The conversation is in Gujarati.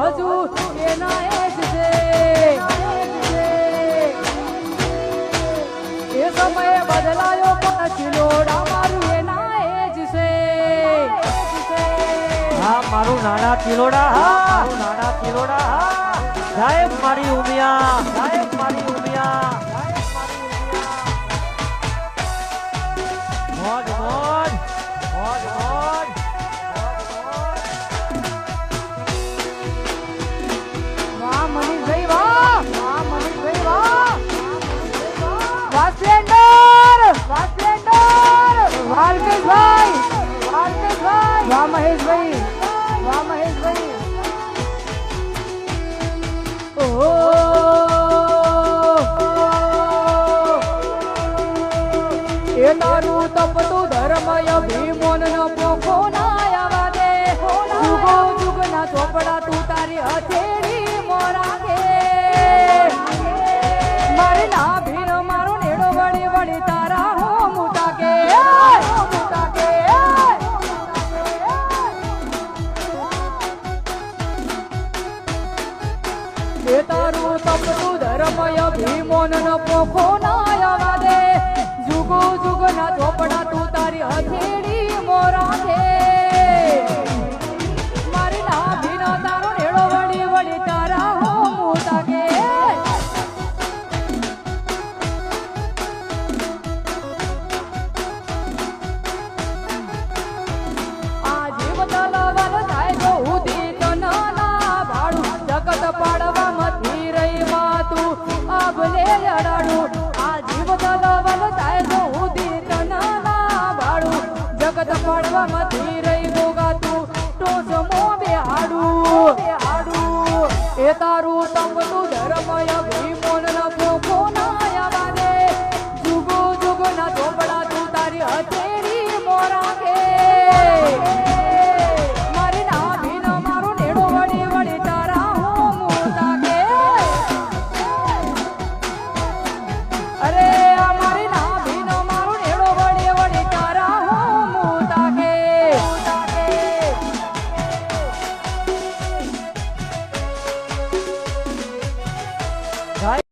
હજુ એના એ એ સમયે બદલાયો પણ ચિલોડા મારું એના એ જ છે. હા, મારું નાના કિલોડા, હા નાના કિલોડા, હા. સાહેબ, મારી ઉમિયા. તારું તપતું ધર્મય ભીમોન ન પોખો ના આવા દે જુગો જુગ ના ચોપડા તું તારી હથેળી મોરા કે મારે ના ભીન મારો નેડો વળી વળી તારા હો મુટા કે તારું તપતું ધર્મય ભીમોન ન પોખો ના આવા તું આ જીવ તલવલ થાય તો ઉદી તો ભાડું. જગત પાડવા મથી રહી માતું આભલે અડાડું. આ જીવ તલવલ થાય પાડવા મથી રહી ગોગાતું ટોસ મો બેહાડું બેહાડું એ તારું તંબતું ધર્મય ભીમોન ન ના